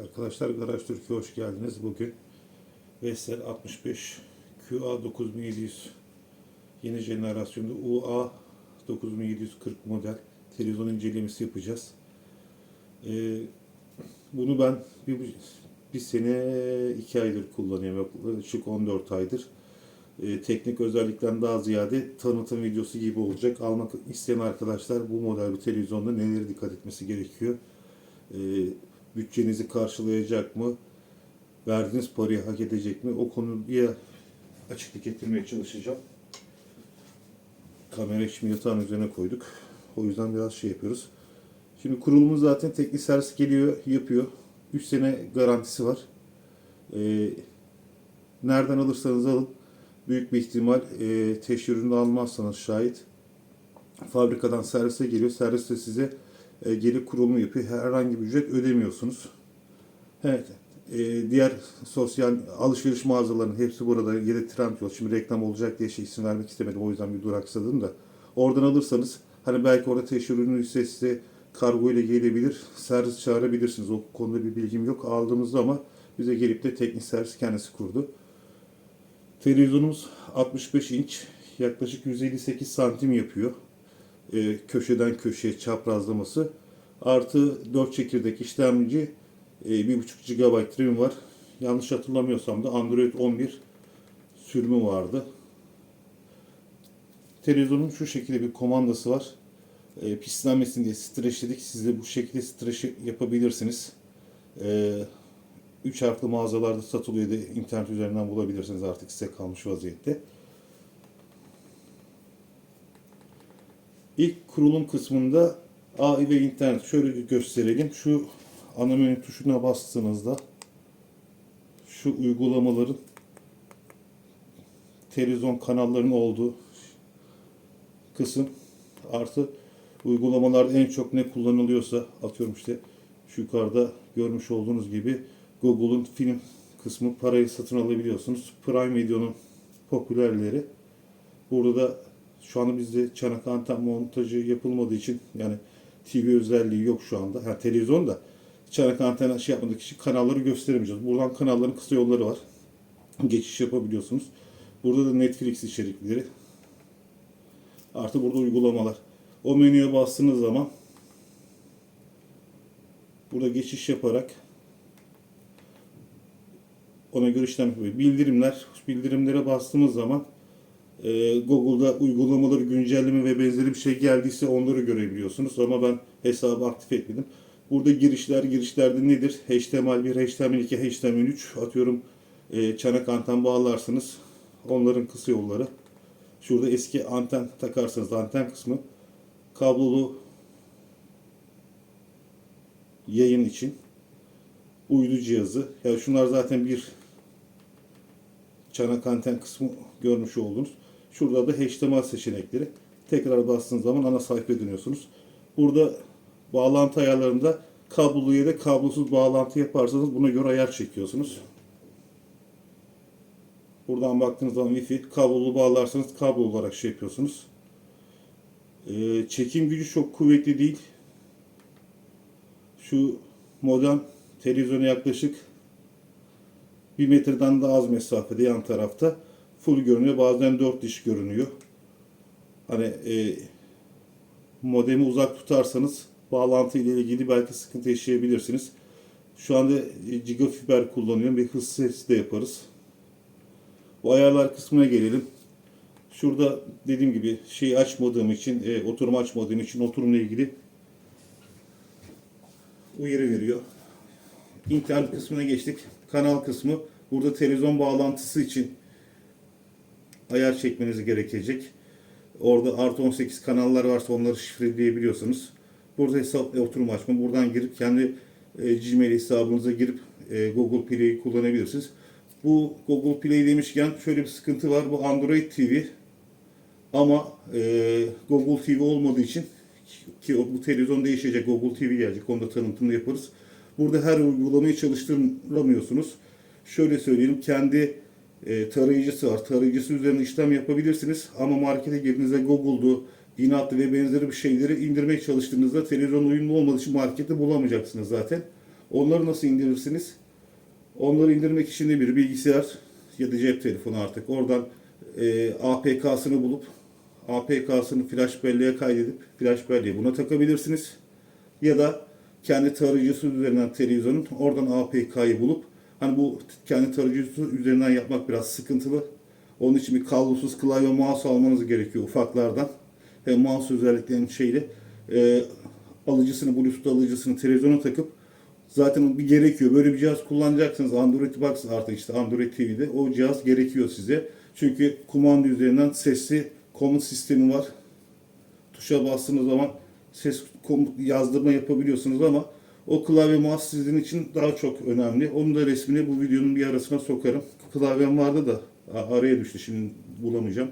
Arkadaşlar Garaj Türkiye hoş geldiniz. Bugün Vestel 65 QA 9700 yeni jenerasyonda UA 9740 model televizyon incelemesi yapacağız. Ee, bunu ben bir, bir sene iki aydır kullanıyorum. Yaklaşık 14 aydır. Ee, teknik özellikten daha ziyade tanıtım videosu gibi olacak. Almak isteyen arkadaşlar bu model bir televizyonda nelere dikkat etmesi gerekiyor? Ee, bütçenizi karşılayacak mı? Verdiğiniz parayı hak edecek mi? O konuya açıklık getirmeye çalışacağım. Kamera şimdi yatağın üzerine koyduk. O yüzden biraz şey yapıyoruz. Şimdi kurulumu zaten teknik servis geliyor, yapıyor. 3 sene garantisi var. Ee, nereden alırsanız alın. Büyük bir ihtimal e, teşhirünü almazsanız şayet fabrikadan servise geliyor. Servis de size e, geri kurulumu yapıyor. Herhangi bir ücret ödemiyorsunuz. Evet. e, diğer sosyal alışveriş mağazalarının hepsi burada. Yedi Trendyol. Şimdi reklam olacak diye şey isim vermek istemedim. O yüzden bir duraksadım da. Oradan alırsanız hani belki orada teşhir ürünü ise size kargo ile gelebilir. Servis çağırabilirsiniz. O konuda bir bilgim yok. Aldığımızda ama bize gelip de teknik servis kendisi kurdu. Televizyonumuz 65 inç. Yaklaşık 158 santim yapıyor e, köşeden köşeye çaprazlaması. Artı 4 çekirdek işlemci, e, 1.5 GB RAM var. Yanlış hatırlamıyorsam da Android 11 sürümü vardı. Televizyonun şu şekilde bir komandası var. E, pislenmesin diye streçledik. Siz de bu şekilde streç yapabilirsiniz. E, 3 harfli mağazalarda satılıyor da internet üzerinden bulabilirsiniz artık size kalmış vaziyette. İlk kurulum kısmında A ile internet şöyle gösterelim. Şu ana menü tuşuna bastığınızda şu uygulamaların televizyon kanallarının olduğu kısım artı uygulamalarda en çok ne kullanılıyorsa atıyorum işte şu yukarıda görmüş olduğunuz gibi Google'un film kısmı parayı satın alabiliyorsunuz. Prime Video'nun popülerleri. Burada da şu anda bizde çanak anten montajı yapılmadığı için yani TV özelliği yok şu anda. Ha, televizyon da çanak anten şey yapmadığı için kanalları gösteremeyeceğiz. Buradan kanalların kısa yolları var. Geçiş yapabiliyorsunuz. Burada da Netflix içerikleri. Artı burada uygulamalar. O menüye bastığınız zaman burada geçiş yaparak ona göre işlem yapıyor. Bildirimler, bildirimlere bastığımız zaman e, Google'da uygulamaları güncelleme ve benzeri bir şey geldiyse onları görebiliyorsunuz. Ama ben hesabı aktif etmedim. Burada girişler, girişlerde nedir? HTML1, HTML2, HTML3 atıyorum e, çanak anten bağlarsınız. Onların kısa yolları. Şurada eski anten takarsanız anten kısmı kablolu yayın için uydu cihazı. Ya şunlar zaten bir çanak anten kısmı görmüş oldunuz. Şurada da HTML seçenekleri. Tekrar bastığınız zaman ana sayfaya dönüyorsunuz. Burada bağlantı ayarlarında kablolu ya da kablosuz bağlantı yaparsanız buna göre ayar çekiyorsunuz. Buradan baktığınız zaman Wi-Fi kablolu bağlarsanız kablo olarak şey yapıyorsunuz. Ee, çekim gücü çok kuvvetli değil. Şu modem televizyona yaklaşık 1 metreden daha az mesafede yan tarafta full görünüyor. Bazen 4 diş görünüyor. Hani e, modemi uzak tutarsanız bağlantı ile ilgili belki sıkıntı yaşayabilirsiniz. Şu anda e, gigafiber kullanıyorum ve hız sesi de yaparız. Bu ayarlar kısmına gelelim. Şurada dediğim gibi şeyi açmadığım için, e, oturum açmadığım için oturumla ilgili uyarı veriyor. İnternet kısmına geçtik. Kanal kısmı. Burada televizyon bağlantısı için ayar çekmeniz gerekecek. Orada artı 18 kanallar varsa onları şifreleyebiliyorsunuz. Burada hesap ve oturum açma. Buradan girip kendi e, Gmail hesabınıza girip e, Google Play'i kullanabilirsiniz. Bu Google Play demişken şöyle bir sıkıntı var. Bu Android TV ama e, Google TV olmadığı için ki bu televizyon değişecek. Google TV gelecek. Onu da tanıtımını yaparız. Burada her uygulamayı çalıştıramıyorsunuz. Şöyle söyleyeyim. Kendi e, tarayıcısı var. Tarayıcısı üzerine işlem yapabilirsiniz. Ama markete girdiğinizde Google'du, inatlı ve benzeri bir şeyleri indirmeye çalıştığınızda televizyon uyumlu olmadığı için markette bulamayacaksınız zaten. Onları nasıl indirirsiniz? Onları indirmek için de bir bilgisayar ya da cep telefonu artık. Oradan e, APK'sını bulup APK'sını flash belleğe kaydedip flash belleği buna takabilirsiniz. Ya da kendi tarayıcısı üzerinden televizyonun oradan APK'yı bulup hani bu kendi tarayıcısı üzerinden yapmak biraz sıkıntılı. Onun için bir kablosuz klavye mouse almanız gerekiyor ufaklardan. Hem mouse özelliklerinin şeyle e, alıcısını, Bluetooth alıcısını televizyona takıp zaten bir gerekiyor. Böyle bir cihaz kullanacaksınız. Android Box artık işte Android TV'de o cihaz gerekiyor size. Çünkü kumanda üzerinden sesli komut sistemi var. Tuşa bastığınız zaman ses komut yazdırma yapabiliyorsunuz ama o klavye mouse sizin için daha çok önemli. Onun da resmini bu videonun bir arasına sokarım. Klavyem vardı da araya düştü şimdi bulamayacağım.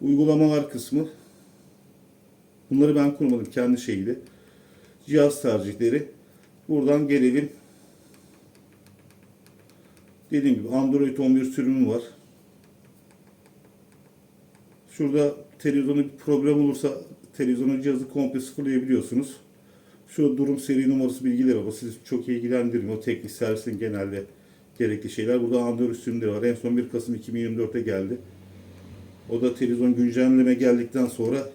Uygulamalar kısmı. Bunları ben kurmadım kendi şeyiyle. Cihaz tercihleri. Buradan gelelim. Dediğim gibi Android 11 sürümü var. Şurada televizyonda bir problem olursa televizyonun cihazı komple sıfırlayabiliyorsunuz. Şu durum seri numarası bilgileri var. O sizi çok ilgilendirmiyor. O teknik servisin genelde gerekli şeyler. Burada Android sürümleri var. En son 1 Kasım 2024'te geldi. O da televizyon güncelleme geldikten sonra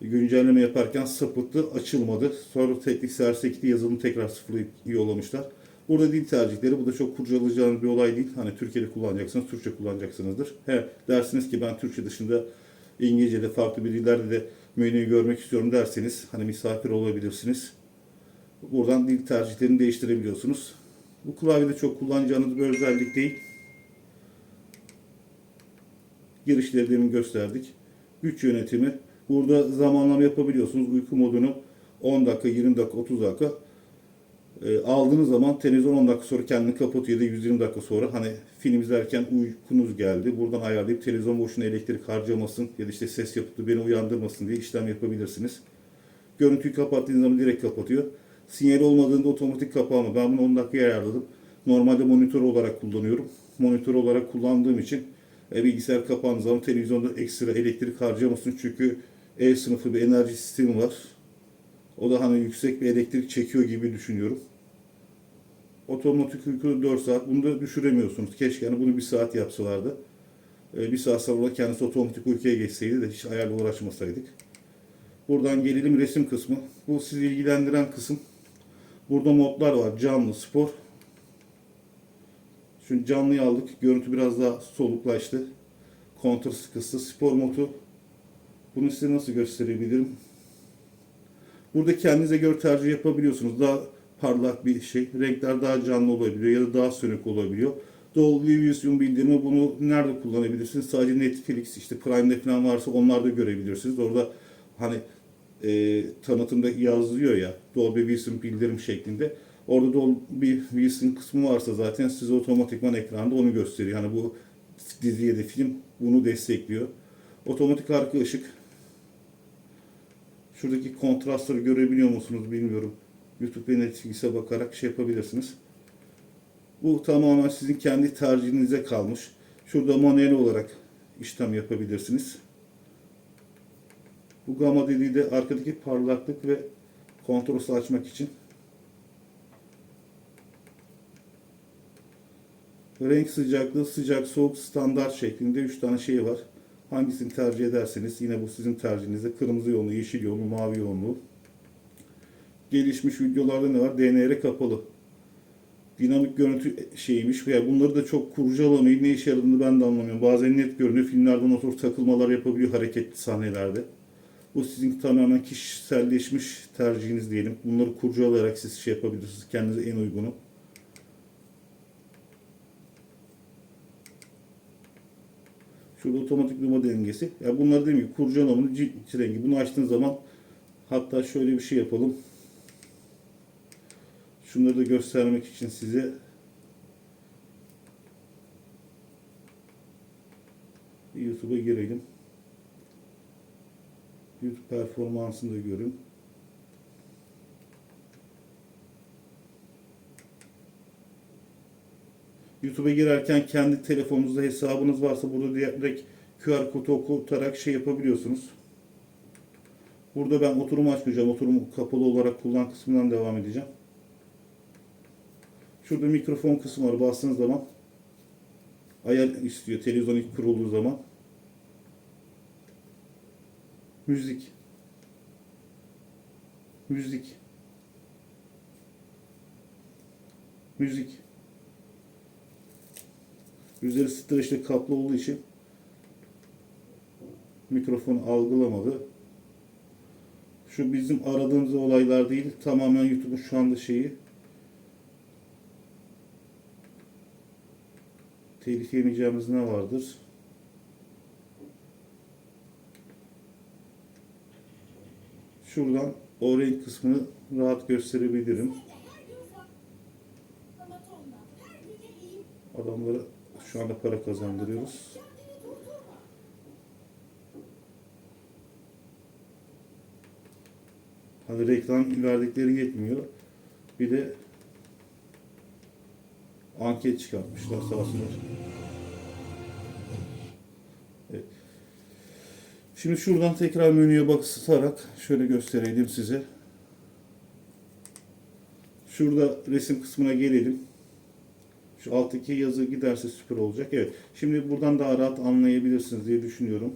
güncelleme yaparken sapıttı, açılmadı. Sonra teknik servise gitti, yazılımı tekrar sıfırlayıp yollamışlar. Burada dil tercihleri, bu da çok kurcalayacağınız bir olay değil. Hani Türkiye'de kullanacaksınız, Türkçe kullanacaksınızdır. He, dersiniz ki ben Türkçe dışında İngilizce'de, farklı bir dillerde de menüyü görmek istiyorum derseniz, hani misafir olabilirsiniz. Buradan dil tercihlerini değiştirebiliyorsunuz. Bu klavyede çok kullanacağınız bir özellik değil. Girişleri demin gösterdik. Güç yönetimi. Burada zamanlama yapabiliyorsunuz. Uyku modunu 10 dakika, 20 dakika, 30 dakika e, aldığınız zaman televizyon 10 dakika sonra kendini kapatıyor ya da 120 dakika sonra hani film izlerken uykunuz geldi. Buradan ayarlayıp televizyon boşuna elektrik harcamasın ya da işte ses yapıp beni uyandırmasın diye işlem yapabilirsiniz. Görüntüyü kapattığınız zaman direkt kapatıyor. Sinyal olmadığında otomatik kapama. Ben bunu 10 dakikaya ayarladım. Normalde monitör olarak kullanıyorum. Monitör olarak kullandığım için e, bilgisayar kapandığı zaman televizyonda ekstra elektrik harcamasın. Çünkü E sınıfı bir enerji sistemi var. O da hani yüksek bir elektrik çekiyor gibi düşünüyorum. Otomatik uyku 4 saat. Bunu da düşüremiyorsunuz. Keşke hani bunu bir saat yapsalardı. E, bir saat sonra kendisi otomatik uykuya geçseydi de hiç ayarla uğraşmasaydık. Buradan gelelim resim kısmı. Bu sizi ilgilendiren kısım. Burada modlar var. Canlı, spor. Şu canlıyı aldık. Görüntü biraz daha soluklaştı. Kontrast kısmı. Spor modu. Bunu size nasıl gösterebilirim? Burada kendinize göre tercih yapabiliyorsunuz. Daha parlak bir şey. Renkler daha canlı olabiliyor ya da daha sönük olabiliyor. Dolby Vision bildirimi bunu nerede kullanabilirsiniz? Sadece Netflix, işte Prime'de falan varsa onlarda görebilirsiniz. Orada hani e, tanıtımda yazıyor ya Dolby Vision bildirim şeklinde. Orada Dolby Vision kısmı varsa zaten size otomatikman ekranda onu gösteriyor. Yani bu dizi ya da film bunu destekliyor. Otomatik arka ışık. Şuradaki kontrastları görebiliyor musunuz bilmiyorum. YouTube Netflix'e bakarak şey yapabilirsiniz. Bu tamamen sizin kendi tercihinize kalmış. Şurada manuel olarak işlem yapabilirsiniz. Bu gamma dediği de arkadaki parlaklık ve kontrastı açmak için. Renk sıcaklığı, sıcak, soğuk, standart şeklinde 3 tane şey var. Hangisini tercih ederseniz yine bu sizin tercihinizde. Kırmızı yoğunluğu, yeşil yoğunluğu, mavi yoğunluğu. Gelişmiş videolarda ne var? DNR kapalı. Dinamik görüntü şeymiş. Ya bunları da çok kurcalamayın. Ne işe yaradığını ben de anlamıyorum. Bazen net görünüyor. Filmlerden o tür takılmalar yapabiliyor hareketli sahnelerde. Bu sizin tamamen kişiselleşmiş tercihiniz diyelim. Bunları kurcalayarak siz şey yapabilirsiniz. Kendinize en uygunu. Şurada otomatik durma dengesi. Ya bunları dediğim gibi kurcalamanın cilt rengi. Bunu açtığın zaman hatta şöyle bir şey yapalım. Şunları da göstermek için size YouTube'a girelim. YouTube performansını da görün. YouTube'a girerken kendi telefonunuzda hesabınız varsa burada direkt QR kodu okutarak şey yapabiliyorsunuz. Burada ben oturum açmayacağım. Oturum kapalı olarak kullan kısmından devam edeceğim. Şurada mikrofon kısmı var. Bastığınız zaman ayar istiyor televizyon ilk kurulduğu zaman. Müzik. Müzik. Müzik. Üzeri streçle kaplı olduğu için mikrofon algılamadı. Şu bizim aradığımız olaylar değil. Tamamen YouTube'un şu anda şeyi. Telif yemeyeceğimiz ne vardır? Şuradan o renk kısmını rahat gösterebilirim. Adamlara şu anda para kazandırıyoruz. Hani reklam verdikleri yetmiyor. Bir de anket çıkartmışlar sağ olsunlar. Evet. Şimdi şuradan tekrar menüye basarak şöyle göstereyim size. Şurada resim kısmına gelelim. Şu alttaki yazı giderse süper olacak. Evet. Şimdi buradan daha rahat anlayabilirsiniz diye düşünüyorum.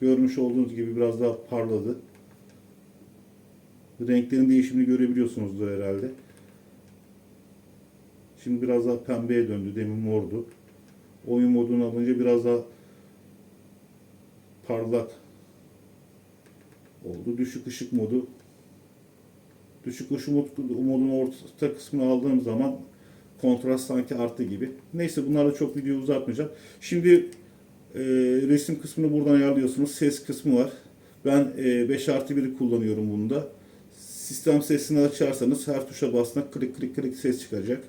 Görmüş olduğunuz gibi biraz daha parladı. Renklerin değişimini görebiliyorsunuzdur herhalde. Şimdi biraz daha pembeye döndü. Demin mordu. Oyun modunu alınca biraz daha parlak oldu. Düşük ışık modu. Düşük ışık mod- modun orta kısmını aldığım zaman kontrast sanki arttı gibi. Neyse bunlarla çok video uzatmayacağım. Şimdi e, resim kısmını buradan ayarlıyorsunuz. Ses kısmı var. Ben e, 5 artı 1'i kullanıyorum bunda. Sistem sesini açarsanız her tuşa bastığında klik klik klik ses çıkacak.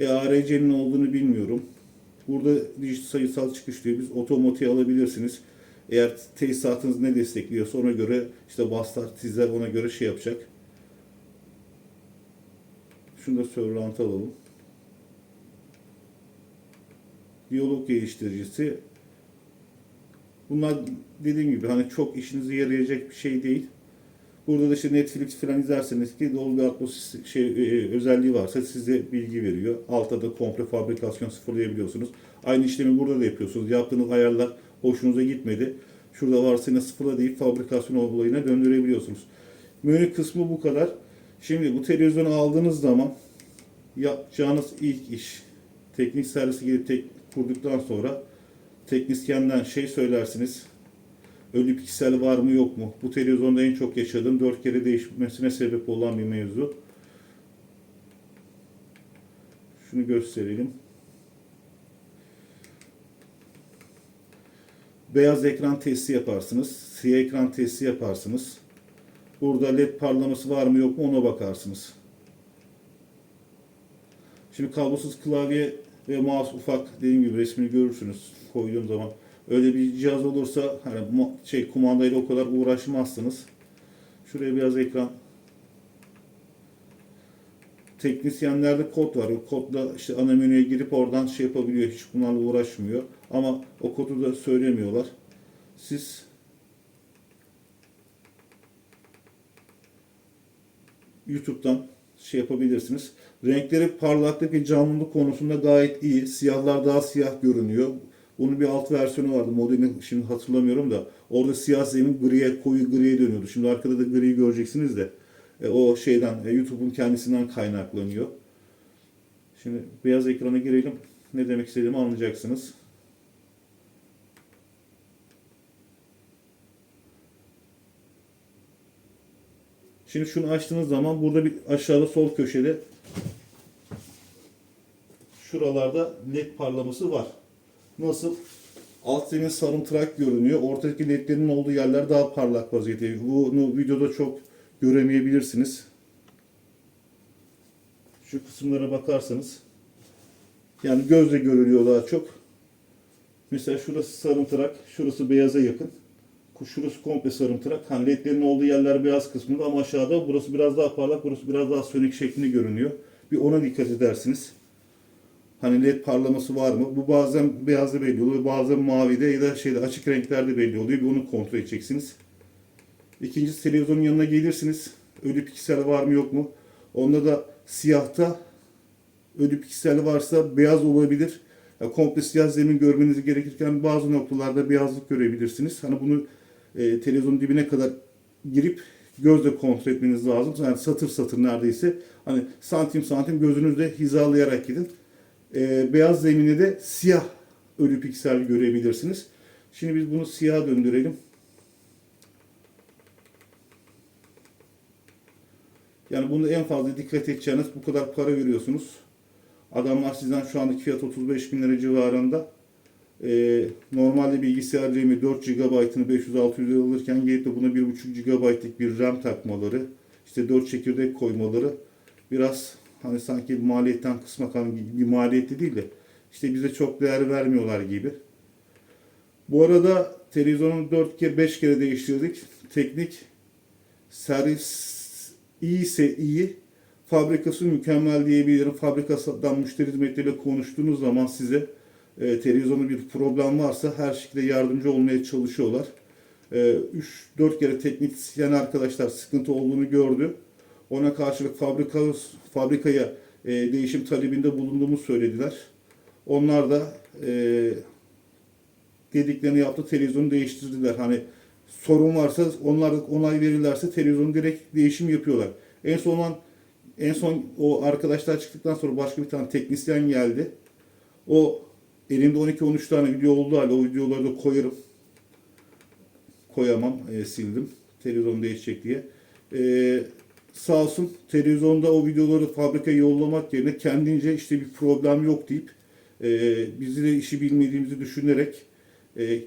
E, ARC'nin olduğunu bilmiyorum. Burada dijital sayısal çıkış diyor. Biz otomotiği alabilirsiniz. Eğer tesisatınız ne destekliyorsa ona göre işte baslar, tizler ona göre şey yapacak. Şunu da surround alalım. Diyalog geliştiricisi. Bunlar dediğim gibi hani çok işinize yarayacak bir şey değil. Burada da işte Netflix falan izlerseniz ki Dolby Atmos şey, e, özelliği varsa size bilgi veriyor. Altta da komple fabrikasyon sıfırlayabiliyorsunuz. Aynı işlemi burada da yapıyorsunuz. Yaptığınız ayarlar hoşunuza gitmedi. Şurada varsa yine sıfırla deyip fabrikasyon olayına döndürebiliyorsunuz. Menü kısmı bu kadar. Şimdi bu televizyonu aldığınız zaman yapacağınız ilk iş teknik servise gidip tek kurduktan sonra teknisyenden şey söylersiniz. Ölü piksel var mı yok mu? Bu televizyonda en çok yaşadığım dört kere değişmesine sebep olan bir mevzu. Şunu gösterelim. Beyaz ekran testi yaparsınız. Siyah ekran testi yaparsınız. Burada led parlaması var mı yok mu ona bakarsınız. Şimdi kablosuz klavye ve mouse ufak dediğim gibi resmini görürsünüz koyduğum zaman. Öyle bir cihaz olursa hani şey kumandayla o kadar uğraşmazsınız. Şuraya biraz ekran teknisyenlerde kod var. O kodla işte ana menüye girip oradan şey yapabiliyor. Hiç bunlarla uğraşmıyor. Ama o kodu da söylemiyorlar. Siz YouTube'dan şey yapabilirsiniz. Renkleri parlaklık ve canlılık konusunda gayet iyi. Siyahlar daha siyah görünüyor. Bunun bir alt versiyonu vardı. Modelini şimdi hatırlamıyorum da. Orada siyah zemin griye, koyu griye dönüyordu. Şimdi arkada da griyi göreceksiniz de. E, o şeyden, e, YouTube'un kendisinden kaynaklanıyor. Şimdi beyaz ekrana girelim. Ne demek istediğimi anlayacaksınız. Şimdi şunu açtığınız zaman burada bir aşağıda sol köşede şuralarda led parlaması var. Nasıl? Alt zemin sarımtırak görünüyor. Ortadaki ledlerin olduğu yerler daha parlak vaziyette. Bunu videoda çok göremeyebilirsiniz. Şu kısımlara bakarsanız yani gözle görülüyor daha çok. Mesela şurası sarımtırak, şurası beyaza yakın. Şurası komple sarımtırak. Hani ledlerin olduğu yerler beyaz kısmında ama aşağıda burası biraz daha parlak, burası biraz daha sönük şeklinde görünüyor. Bir ona dikkat edersiniz. Hani led parlaması var mı? Bu bazen beyazda belli oluyor, bazen mavide ya da şeyde açık renklerde belli oluyor. Bir onu kontrol edeceksiniz. İkincisi televizyonun yanına gelirsiniz. Ölü piksel var mı yok mu? Onda da siyahta ölü piksel varsa beyaz olabilir. Ya, komple siyah zemin görmeniz gerekirken bazı noktalarda beyazlık görebilirsiniz. Hani bunu e, televizyonun dibine kadar girip gözle kontrol etmeniz lazım. Yani satır satır neredeyse. Hani santim santim gözünüzle hizalayarak gidin. E, beyaz zemine de siyah ölü piksel görebilirsiniz. Şimdi biz bunu siyaha döndürelim. Yani bunu en fazla dikkat edeceğiniz bu kadar para veriyorsunuz. Adamlar sizden şu andaki fiyat 35 bin lira civarında. Ee, normalde bilgisayar RAM'i 4 GB'ını 500-600 lira alırken gelip de buna 1.5 GB'lık bir RAM takmaları, işte 4 çekirdek koymaları biraz hani sanki maliyetten kısmak bir maliyeti değil de işte bize çok değer vermiyorlar gibi. Bu arada televizyonu 4 kere 5 kere değiştirdik. Teknik servis iyiyse iyi, fabrikası mükemmel diyebilirim. Fabrikadan müşteri hizmetleriyle konuştuğunuz zaman size e, televizyonda bir problem varsa her şekilde yardımcı olmaya çalışıyorlar. E, 3-4 kere teknisyen arkadaşlar sıkıntı olduğunu gördü. Ona karşılık fabrika fabrikaya e, değişim talebinde bulunduğumu söylediler. Onlar da e, dediklerini yaptı, televizyonu değiştirdiler. Hani sorun varsa onlar onay verirlerse televizyonu direkt değişim yapıyorlar. En son en son o arkadaşlar çıktıktan sonra başka bir tane teknisyen geldi. O elinde 12-13 tane video olduğu halde o videoları da koyarım. Koyamam, e, sildim. Televizyon değişecek diye. E, sağ olsun televizyonda o videoları fabrikaya yollamak yerine kendince işte bir problem yok deyip e, bizi de işi bilmediğimizi düşünerek e,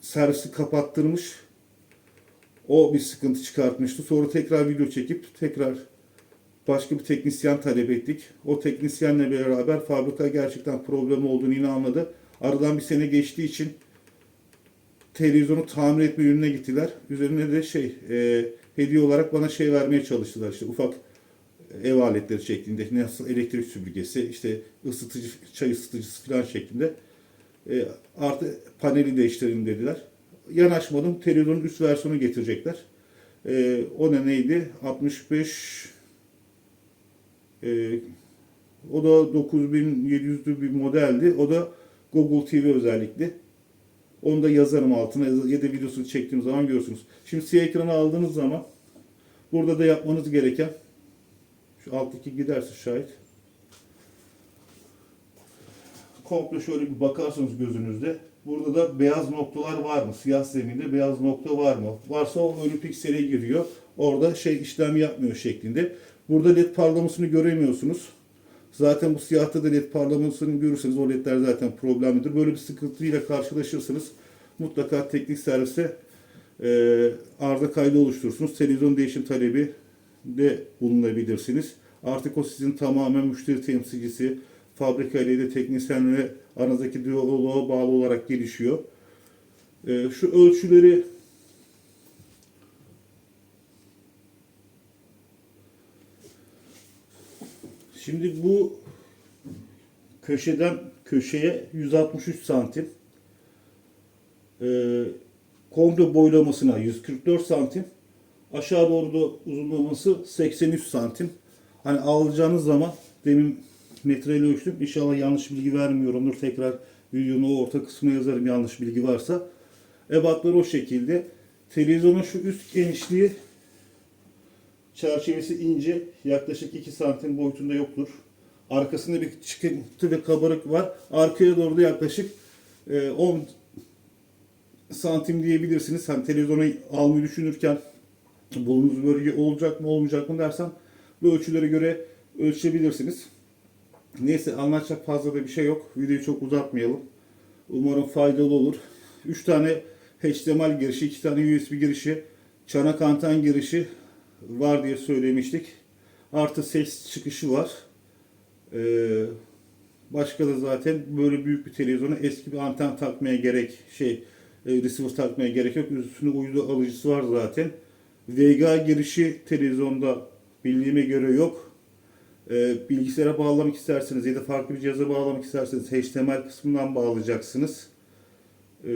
servisi kapattırmış. O bir sıkıntı çıkartmıştı. Sonra tekrar video çekip tekrar başka bir teknisyen talep ettik. O teknisyenle beraber fabrika gerçekten problem olduğunu yine anladı. Aradan bir sene geçtiği için televizyonu tamir etme yönüne gittiler. Üzerine de şey e, hediye olarak bana şey vermeye çalıştılar. İşte ufak ev aletleri şeklinde. Nasıl elektrik süpürgesi, işte ısıtıcı, çay ısıtıcısı falan şeklinde. E, artı paneli değiştirelim dediler. Yanaşmadım. Televizyonun üst versiyonu getirecekler. E, o ne neydi? 65 e, o da 9700'lü bir modeldi. O da Google TV özellikle. Onu da yazarım altına ya da videosunu çektiğim zaman görürsünüz. Şimdi siyah ekranı aldığınız zaman burada da yapmanız gereken şu alttaki giderse şahit komple şöyle bir bakarsanız gözünüzde burada da beyaz noktalar var mı? Siyah zeminde beyaz nokta var mı? Varsa o ölü piksele giriyor. Orada şey işlem yapmıyor şeklinde. Burada led parlamasını göremiyorsunuz. Zaten bu siyahta da led parlamasını görürseniz o ledler zaten problemlidir. Böyle bir sıkıntıyla karşılaşırsınız. Mutlaka teknik servise e, arıza kaydı oluşturursunuz. Televizyon değişim talebi de bulunabilirsiniz. Artık o sizin tamamen müşteri temsilcisi, fabrika ile de teknisyenle aranızdaki diyaloğa bağlı olarak gelişiyor. E, şu ölçüleri Şimdi bu köşeden köşeye 163 santim. Ee, komple boylamasına 144 santim. Aşağı doğru da uzunlaması 83 santim. Hani alacağınız zaman demin metreyle ölçtüm. İnşallah yanlış bilgi vermiyorumdur. Tekrar videonun o orta kısmına yazarım yanlış bilgi varsa. Ebatlar o şekilde. Televizyonun şu üst genişliği Çerçevesi ince, yaklaşık 2 santim boyutunda yoktur. Arkasında bir çıkıntı ve kabarık var. Arkaya doğru da yaklaşık e, 10 santim diyebilirsiniz. Hani televizyonu almayı düşünürken bulunduğunuz bölge olacak mı olmayacak mı dersen bu ölçülere göre ölçebilirsiniz. Neyse anlatacak fazla da bir şey yok. Videoyu çok uzatmayalım. Umarım faydalı olur. 3 tane HDMI girişi, 2 tane USB girişi, çanak anten girişi, var diye söylemiştik. Artı ses çıkışı var. Ee, başka da zaten böyle büyük bir televizyona eski bir anten takmaya gerek şey e, receiver takmaya gerek yok. Üstünde uydu alıcısı var zaten. VGA girişi televizyonda bildiğime göre yok. Ee, bilgisayara bağlamak isterseniz ya da farklı bir cihaza bağlamak isterseniz HDMI kısmından bağlayacaksınız. Ee,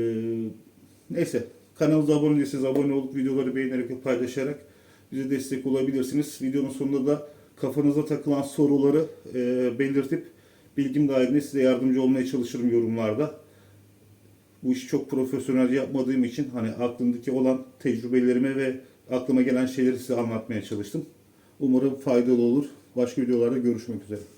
neyse kanalımıza abone değilseniz abone olup videoları beğenerek ve paylaşarak bize destek olabilirsiniz. Videonun sonunda da kafanıza takılan soruları e, belirtip bilgim dahilinde size yardımcı olmaya çalışırım yorumlarda. Bu işi çok profesyonelce yapmadığım için hani aklımdaki olan tecrübelerimi ve aklıma gelen şeyleri size anlatmaya çalıştım. Umarım faydalı olur. Başka videolarda görüşmek üzere.